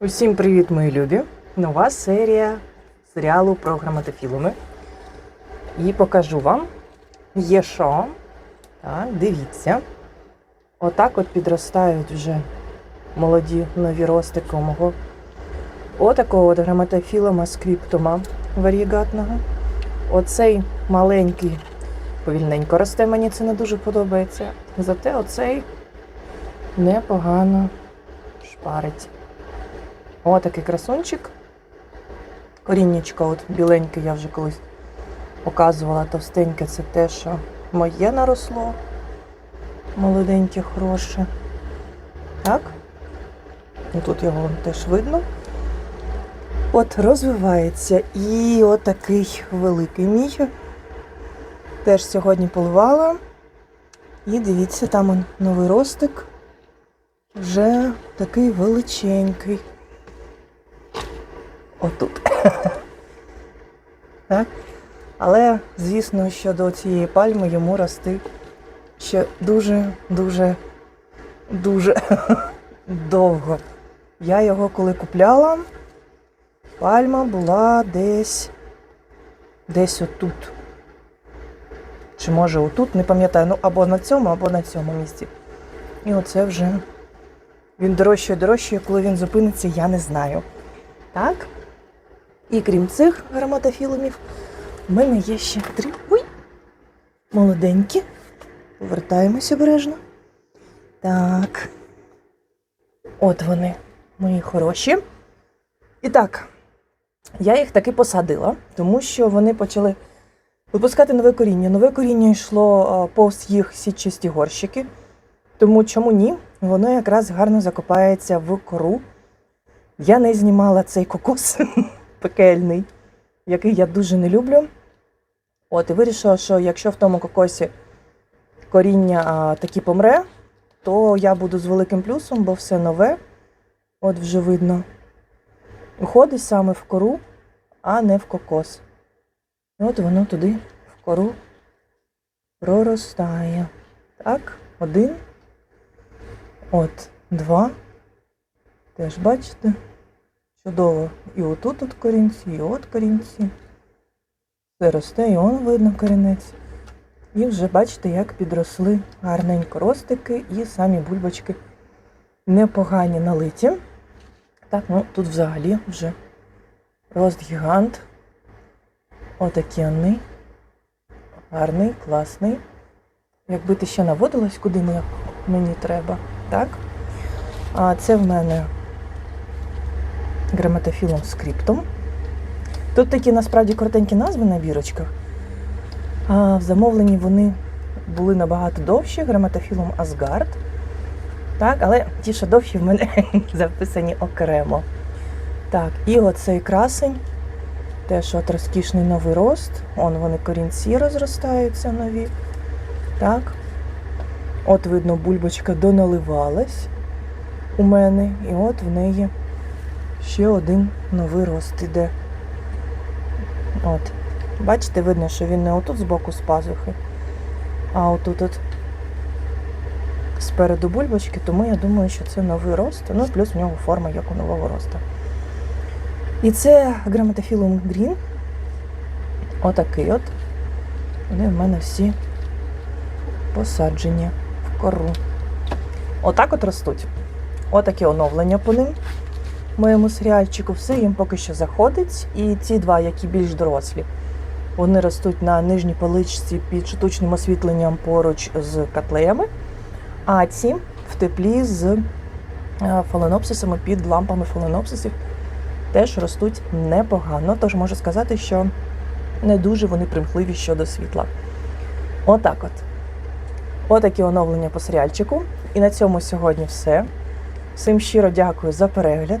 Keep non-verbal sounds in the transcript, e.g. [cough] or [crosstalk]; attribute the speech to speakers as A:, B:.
A: Усім привіт, мої любі! Нова серія серіалу про граматофілуми. І покажу вам, є що. Так, дивіться. Отак от підростають вже молоді нові ростики у мого отакого от граматофілома скриптума варігатного. Оцей маленький повільненько росте, мені це не дуже подобається. Зате оцей непогано шпарить. О, такий красунчик. Коріннячко от біленьке я вже колись показувала товстеньке, це те, що моє наросло. Молоденьке, хороше. Так. І тут його теж видно. От розвивається. І отакий великий мій. Теж сьогодні поливала. І дивіться, там новий ростик. Вже такий величенький. Отут. [laughs] так? Але, звісно, що до цієї пальми йому рости ще дуже, дуже, дуже [laughs] довго. Я його коли купляла, пальма була десь десь отут. Чи може отут, не пам'ятаю, ну або на цьому, або на цьому місці. І оце вже він дорожчає, дорожчає, коли він зупиниться, я не знаю. Так? І крім цих граматофілумів, в мене є ще три. Ой! Молоденькі. Повертаємося обережно. Так. От вони, мої хороші. І так, я їх таки посадила, тому що вони почали випускати нове коріння. Нове коріння йшло а, повз їх сітчасті горщики. Тому чому ні? Воно якраз гарно закопається в кору. Я не знімала цей кокос [laughs] пекельний, який я дуже не люблю. От, і вирішила, що якщо в тому кокосі коріння а, таки помре, то я буду з великим плюсом, бо все нове, от вже видно, уходить саме в кору, а не в кокос. І от воно туди, в кору, проростає. Так, один. От, два. Теж бачите? Чудово. І отут от корінці, і от корінці. Все росте, і он видно корінець. І вже бачите, як підросли гарненько ростики і самі бульбочки непогані налиті. Так, ну тут взагалі вже рост гігант. Отакі вони. Гарний, класний. Якби ти ще наводилась, куди мені треба. Так? А це в мене граматофілом скриптом. Тут такі насправді коротенькі назви на бірочках. А в замовленні вони були набагато довші, граматофілом Асгард. Так, але ті, що довші в мене [laughs] записані окремо. Так, і оцей красень. Теж от розкішний новий рост. Он вони корінці розростаються нові. Так. От, видно, бульбочка доналивалась у мене. І от в неї ще один новий рост іде. От. Бачите, видно, що він не отут збоку з пазухи, а отут от спереду бульбочки, тому я думаю, що це новий рост. Ну, плюс в нього форма як у нового росту. І це граматофілум Green. Отакий от. Вони в мене всі посаджені в кору. Отак от ростуть. Отаке оновлення по ним моєму серіальчику. Все їм поки що заходить. І ці два, які більш дорослі, вони ростуть на нижній поличці під штучним освітленням поруч з котлеями. А ці в теплі з е, фаленопсисами під лампами фаленопсисів теж ростуть непогано. Тож можу сказати, що не дуже вони примхливі щодо світла. Отак от. Отакі оновлення по серіальчику. І на цьому сьогодні все. Всім щиро дякую за перегляд.